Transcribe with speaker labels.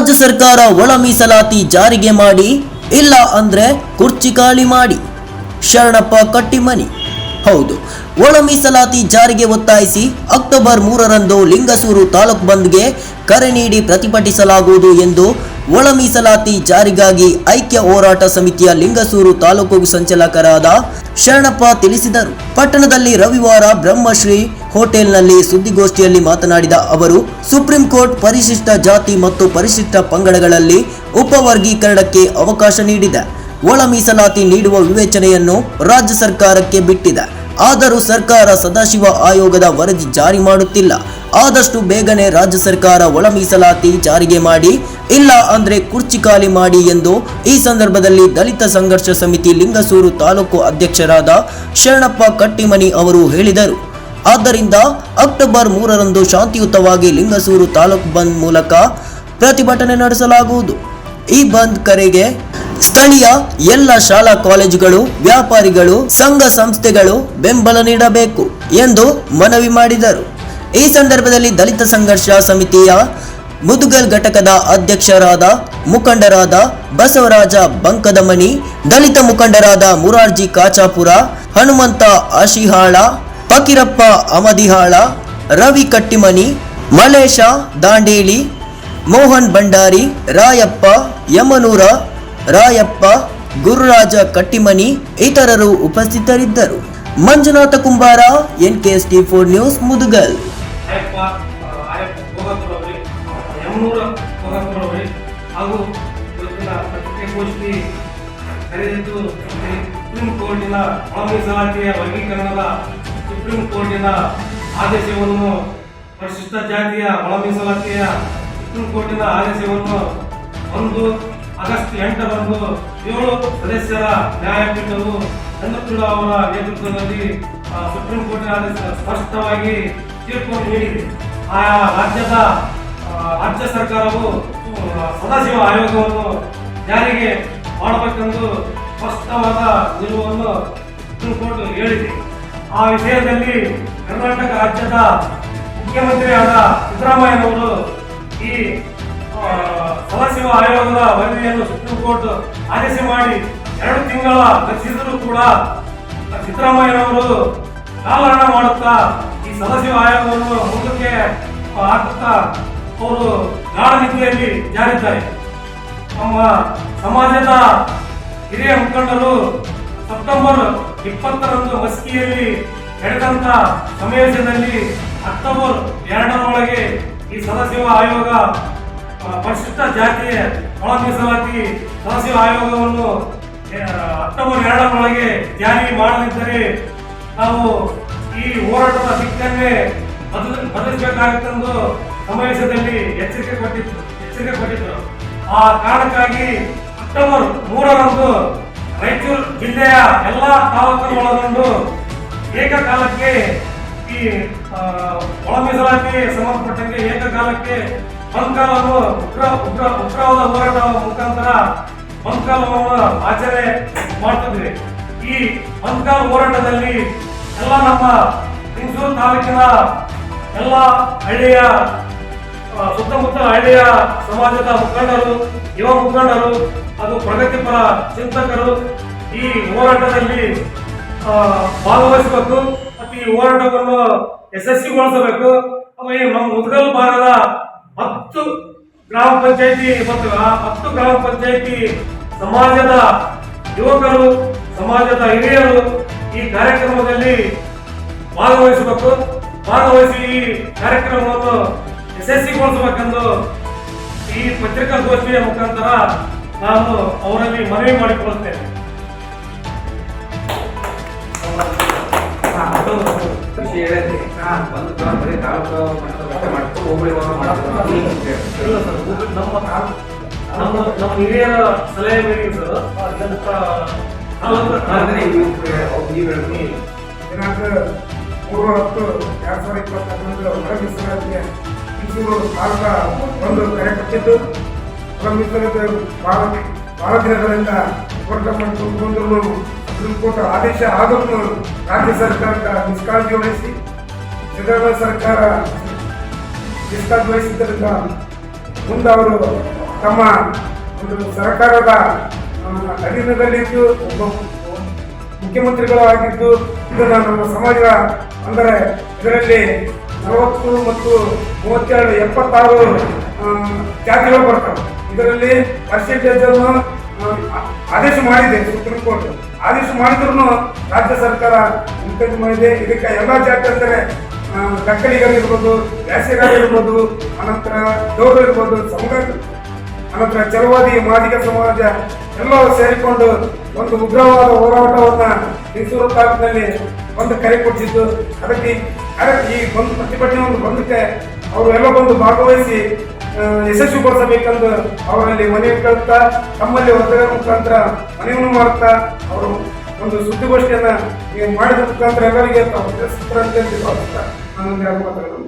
Speaker 1: ರಾಜ್ಯ ಸರ್ಕಾರ ಒಳ ಮೀಸಲಾತಿ ಜಾರಿಗೆ ಮಾಡಿ, ಇಲ್ಲ ಅಂದ್ರೆ ಕುರ್ಚಿ ಖಾಲಿ ಮಾಡಿ. ಶರಣಪ್ಪ ಕಟ್ಟಿಮನಿ. ಹೌದು, ಒಳ ಮೀಸಲಾತಿ ಜಾರಿಗೆ ಒತ್ತಾಯಿಸಿ ಅಕ್ಟೋಬರ್ ಮೂರರಂದು ಲಿಂಗಸೂರು ತಾಲೂಕು ಬಂದ್ಗೆ ಕರೆ ನೀಡಿ ಪ್ರತಿಭಟಿಸಲಾಗುವುದು ಎಂದು ಒಳ ಮೀಸಲಾತಿ ಜಾರಿಗಾಗಿ ಐಕ್ಯ ಹೋರಾಟ ಸಮಿತಿಯ ಲಿಂಗಸೂರು ತಾಲೂಕು ಸಂಚಾಲಕರಾದ ಶರಣಪ್ಪ ತಿಳಿಸಿದರು. ಪಟ್ಟಣದಲ್ಲಿ ರವಿವಾರ ಬ್ರಹ್ಮಶ್ರೀ ಹೋಟೆಲ್ನಲ್ಲಿ ಸುದ್ದಿಗೋಷ್ಠಿಯಲ್ಲಿ ಮಾತನಾಡಿದ ಅವರು, ಸುಪ್ರೀಂ ಕೋರ್ಟ್ ಪರಿಶಿಷ್ಟ ಜಾತಿ ಮತ್ತು ಪರಿಶಿಷ್ಟ ಪಂಗಡಗಳಲ್ಲಿ ಉಪವರ್ಗೀಕರಣಕ್ಕೆ ಅವಕಾಶ ನೀಡಿದೆ. ಒಳ ಮೀಸಲಾತಿ ನೀಡುವ ವಿವೇಚನೆಯನ್ನು ರಾಜ್ಯ ಸರ್ಕಾರಕ್ಕೆ ಬಿಟ್ಟಿದೆ. ಆದರೂ ಸರ್ಕಾರ ಸದಾಶಿವ ಆಯೋಗದ ವರದಿ ಜಾರಿ ಮಾಡುತ್ತಿಲ್ಲ. ಆದಷ್ಟು ಬೇಗನೆ ರಾಜ್ಯ ಸರ್ಕಾರ ಒಳ ಮೀಸಲಾತಿ ಜಾರಿಗೆ ಮಾಡಿ, ಇಲ್ಲ ಅಂದ್ರೆ ಕುರ್ಚಿ ಖಾಲಿ ಮಾಡಿ ಎಂದು ಈ ಸಂದರ್ಭದಲ್ಲಿ ದಲಿತ ಸಂಘರ್ಷ ಸಮಿತಿ ಲಿಂಗಸೂರು ತಾಲೂಕು ಅಧ್ಯಕ್ಷರಾದ ಶರಣಪ್ಪ ಕಟ್ಟಿಮನಿ ಅವರು ಹೇಳಿದರು. ಆದ್ದರಿಂದ ಅಕ್ಟೋಬರ್ ಮೂರರಂದು ಶಾಂತಿಯುತವಾಗಿ ಲಿಂಗಸೂರು ತಾಲೂಕು ಬಂದ್ ಮೂಲಕ ಪ್ರತಿಭಟನೆ ನಡೆಸಲಾಗುವುದು. ಈ ಬಂದ್ ಕರೆಗೆ ಸ್ಥಳೀಯ ಎಲ್ಲ ಶಾಲಾ ಕಾಲೇಜುಗಳು, ವ್ಯಾಪಾರಿಗಳು, ಸಂಘ ಸಂಸ್ಥೆಗಳು ಬೆಂಬಲ ನೀಡಬೇಕು ಎಂದು ಮನವಿ ಮಾಡಿದರು. ಈ ಸಂದರ್ಭದಲ್ಲಿ ದಲಿತ ಸಂಘರ್ಷ ಸಮಿತಿಯ ಮುದುಗಲ್ ಘಟಕದ ಅಧ್ಯಕ್ಷರಾದ ಮುಖಂಡರಾದ ಬಸವರಾಜ ಬಂಕದಮಣಿ ದಲಿತ ಮುಖಂಡರಾದ ಮುರಾರ್ಜಿ ಕಾಚಾಪುರ, ಹನುಮಂತ ಆಶಿಹಾಳ ಫಕೀರಪ್ಪ ಅಮದಿಹಾಳ, ರವಿ ಕಟ್ಟಿಮನಿ, ಮಲೇಶ, ದಾಂಡೇಲಿ, ಮೋಹನ್ ಭಂಡಾರಿ, ರಾಯಪ್ಪ, ಯಮನೂರ, ರಾಯಪ್ಪ, ಗುರುರಾಜ ಕಟ್ಟಿಮನಿ ಇತರರು ಉಪಸ್ಥಿತರಿದ್ದರು. Manjunatha Kumbara N K S T four news Mudgal
Speaker 2: ಹಾಗೂ ಕರೆದಿದ್ದು ಸುಪ್ರೀಂ ಕೋರ್ಟಿನ ವರ್ಗೀಕರಣದ ಸುಪ್ರೀಂ ಕೋರ್ಟಿನ ಆದೇಶವನ್ನು ಪರಿಶಿಷ್ಟ ಜಾತಿಯ ಒಳ ಮೀಸಲಾತಿಯ ಸುಪ್ರೀಂ ಕೋರ್ಟಿನ ಆದೇಶವನ್ನು ಒಂದು ಆಗಸ್ಟ್ ಎಂಟರಂದು ಏಳು ಸದಸ್ಯರ ನ್ಯಾಯಪೀಠವು ಚಂದ್ರಚೂಡ ಅವರ ನೇತೃತ್ವದಲ್ಲಿ ಆ, ಸುಪ್ರೀಂ ಕೋರ್ಟಿನ ಆದೇಶ ಸ್ಪಷ್ಟವಾಗಿ ತೀರ್ಪು ನೀಡಿದೆ. ಆಯಾ ರಾಜ್ಯದ ರಾಜ್ಯ ಸರ್ಕಾರವು ಆ, ಸದಾಶಿವ ಆಯೋಗವನ್ನು ಜಾರಿಗೆ ಮಾಡಬೇಕೆಂದು ಸ್ಪಷ್ಟವಾದ ನಿಲುವನ್ನು ಸುಪ್ರೀಂ ಕೋರ್ಟ್ ಹೇಳಿದೆ. ಆ ವಿಷಯದಲ್ಲಿ ಕರ್ನಾಟಕ ರಾಜ್ಯದ ಮುಖ್ಯಮಂತ್ರಿಯಾದ ಸಿದ್ದರಾಮಯ್ಯನವರು ಈ ಸದಸ್ಯ ಆಯೋಗದ ವರದಿಯನ್ನು ಸುಪ್ರೀಂ ಕೋರ್ಟ್ ಆದೇಶ ಮಾಡಿ ಎರಡು ತಿಂಗಳ ರಚಿಸಿದರೂ ಕೂಡ ಸಿದ್ದರಾಮಯ್ಯನವರು ಕಾಲಹರಣ ಮಾಡುತ್ತಾ ಈ ಸದಸ್ಯ ಆಯೋಗವನ್ನು ಮುಂದಕ್ಕೆ ಹಾಕುತ್ತಾ ಅವರು ಗಾಢ ನಿಧಿಯಲ್ಲಿ ಜಾರಿದ್ದಾರೆ. ನಮ್ಮ ಸಮಾಜದ ಹಿರಿಯ ಮುಖಂಡರು ಸೆಪ್ಟೆಂಬರ್ ಇಪ್ಪತ್ತರಂದು ಮಸ್ಕಿಯಲ್ಲಿ ನಡೆದಂತ ಸಮಾವೇಶದಲ್ಲಿ ಅಕ್ಟೋಬರ್ ಎರಡರೊಳಗೆ ಈ ಸದಾಶಿವ ಆಯೋಗ ಪರಿಶಿಷ್ಟ ಜಾತಿಯ ಒಳ ಮೀಸಲಾತಿ ಸದಾಶಿವ ಆಯೋಗವನ್ನು ಅಕ್ಟೋಬರ್ ಎರಡರೊಳಗೆ ಜಾರಿ ಮಾಡದಿದ್ದರೆ ನಾವು ಈ ಹೋರಾಟದ ದಿಕ್ಕನ್ನೇ ಬದಲ, ಬದಲಿಸಬೇಕಾಗುತ್ತೆಂದು ಸಮಾವೇಶದಲ್ಲಿ ಎಚ್ಚರಿಕೆ ಕೊಟ್ಟಿತ್ತು, ಎಚ್ಚರಿಕೆ ಕೊಟ್ಟಿದ್ದರು ಆ ಕಾರಣಕ್ಕಾಗಿ ಅಕ್ಟೋಬರ್ ಮೂರರಂದು ರಾಯಚೂರು ಜಿಲ್ಲೆಯ ಎಲ್ಲ ತಾಲೂಕನ್ನು ಒಳಗೊಂಡು ಏಕಕಾಲಕ್ಕೆ ಈ ಒಳ ಮೀಸಲಾತಿ ಸಂಬಂಧಪಟ್ಟಂಗೆ ಏಕಕಾಲಕ್ಕೆ ಬಂದ್ಕಾಲವನ್ನು ಉಗ್ರ ಉಗ್ರ, ಉಗ್ರವಾದ ಹೋರಾಟ ಮುಖಾಂತರ ಬಂದ್ಕಾಲವನ್ನು ಆಚರಣೆ ಮಾಡ್ತಿದ್ವಿ. ಈ ಬಂದ್ಕಾಲ ಹೋರಾಟದಲ್ಲಿ ಎಲ್ಲ ನಮ್ಮ ಮೈಸೂರು ತಾಲೂಕಿನ ಎಲ್ಲ ಹಳ್ಳಿಯ ಆ, ಸುತ್ತಮುತ್ತಲ ಹಳ್ಳಿಯ ಸಮಾಜದ ಮುಖಂಡರು ಯುವ ಮುಖಂಡರು ಅದು ಪ್ರಗತಿಪರ ಚಿಂತಕರು ಈ ಹೋರಾಟದಲ್ಲಿ ಭಾಗವಹಿಸಬೇಕು. ಮತ್ತು ಈ ಹೋರಾಟವನ್ನು ಯಶಸ್ವಿಗೊಳಿಸಬೇಕು. ಈ ನಮ್ಮ ಮುದ್ಗಲ್ ಭಾಗದ ಹತ್ತು ಗ್ರಾಮ ಪಂಚಾಯತಿ ಮತ್ತು ಹತ್ತು ಗ್ರಾಮ ಪಂಚಾಯತಿ ಸಮಾಜದ ಯುವಕರು ಸಮಾಜದ ಹಿರಿಯರು ಈ ಕಾರ್ಯಕ್ರಮದಲ್ಲಿ ಭಾಗವಹಿಸಬೇಕು. ಭಾಗವಹಿಸಿ ಈ ಕಾರ್ಯಕ್ರಮವನ್ನು ಯಶಸ್ವಿಗೊಳಿಸಬೇಕೆಂದು ಈ ಪತ್ರಿಕಾಗೋಷ್ಠಿಯ ಮುಖಾಂತರ ನಾನು ಅವರಲ್ಲಿ ಮನವಿ ಮಾಡಿಕೊಳ್ಳುತ್ತೇನೆ.
Speaker 3: ಒಂದು ಬರೀ ತಾಲೂಕು ಮಾಡ್ಕೊಂಡು ಹೋಬಳಿ
Speaker 2: ನಮ್ಮ ನಮ್ಮ ನಮ್ಮ ಹಿರಿಯರ ಸಲಹೆ ಮೇರೆಗೆ ಸರ್ ಅತ್ಯಂತ
Speaker 4: ದಿನಾಂಕ ಮೂರು ಹತ್ತು ಎರಡ್ ಸಾವಿರದ ಇಪ್ಪತ್ತೊಂದರ ಹೊರ ಮೀಸಲಾತಿಯ ಭಾರತ ಒಂದು ಕರೆ ಕೊಟ್ಟಿದ್ದು ಮೀಸಲಾತಿ ಬಹಳ ಬಹಳ ದಿನಗಳಿಂದ ಹೋರಾಟ ಸುಪ್ರೀಂ ಕೋರ್ಟ್ ಆದೇಶ ಆದರೂ ರಾಜ್ಯ ಸರ್ಕಾರ ನಿಷ್ಕಾಳಜಿ ವಹಿಸಿ ಸಿದ್ದರಾಮಯ್ಯ ಸರ್ಕಾರ ನಿಷ್ಕಾಳಜಿ ವಹಿಸಿದ್ದರಿಂದ ಮುಂದೆ ಅವರು ತಮ್ಮ ಒಂದು ಸರ್ಕಾರದ ಅಧೀನದಲ್ಲಿದ್ದು ಒಬ್ಬ ಮುಖ್ಯಮಂತ್ರಿಗಳು ಆಗಿದ್ದು ಇದನ್ನು ನಮ್ಮ ಸಮಾಜ ಅಂದರೆ ಇದರಲ್ಲಿ ನಲವತ್ತು ಮತ್ತು ಮೂವತ್ತೆರಡು ಎಪ್ಪತ್ತಾರು ಜಾತಿಗಳು ಬರ್ತವೆ. ಇದರಲ್ಲಿ ಪರ್ಸೆಂಟೇಜ್ ಅನ್ನು ಆದೇಶ ಮಾಡಿದೆ ಸುಪ್ರೀಂ ಕೋರ್ಟ್. ಆದೇಶ ಮಾಡಿದ್ರು ರಾಜ್ಯ ಸರ್ಕಾರ ಮುಖ್ಯ ಮಾಡಿದೆ. ಇದಕ್ಕೆ ಎಲ್ಲ ಜಾತಿ ಅಂದರೆ ಆ, ದಕ್ಕಲಿಗರಿರ್ಬೋದು ವ್ಯಾಸಗಾರಿರ್ಬೋದು ಅನಂತರ ಗೌರವ ಇರ್ಬೋದು ಸಮುದಾಯ ಅನಂತರ ಚಲವಾದಿ ಮಾದಿಗ ಸಮಾಜ ಎಲ್ಲರೂ ಸೇರಿಕೊಂಡು ಒಂದು ಉಗ್ರವಾದ ಹೋರಾಟವನ್ನು ಮೈಸೂರು ತಾಲೂಕಿನಲ್ಲಿ ಒಂದು ಕರೆ ಕೊಟ್ಟಿದ್ದು ಅದಕ್ಕೆ ಅದಕ್ಕೆ ಈ ಬಂದು ಪ್ರತಿಭಟನೆ ಒಂದು ಬಂದಕ್ಕೆ ಅವರು ಎಲ್ಲ ಬಂದು ಭಾಗವಹಿಸಿ ಯಶಸ್ವಿ ಯಶಸ್ವಿಗೊಳಿಸಬೇಕೆಂದು ಅವರಲ್ಲಿ ಮನವಿ ಕೇಳುತ್ತಾ ತಮ್ಮಲ್ಲಿ ಒತ್ತಡ ಮುಖಾಂತರ ಮನವಿಯನ್ನು ಮಾಡುತ್ತಾ ಅವರು ಒಂದು ಸುದ್ದಿಗೋಷ್ಠಿಯನ್ನ ಮಾಡಿದ ಮುಖಾಂತರ ಎಲ್ಲರಿಗೆ ತಾವು ತಿಳಿಸುತ್ತಾರೆ ಅಂತ ಹೇಳಿ ನಾನು ಒಂದು ಮಾತುಗಳನ್ನು.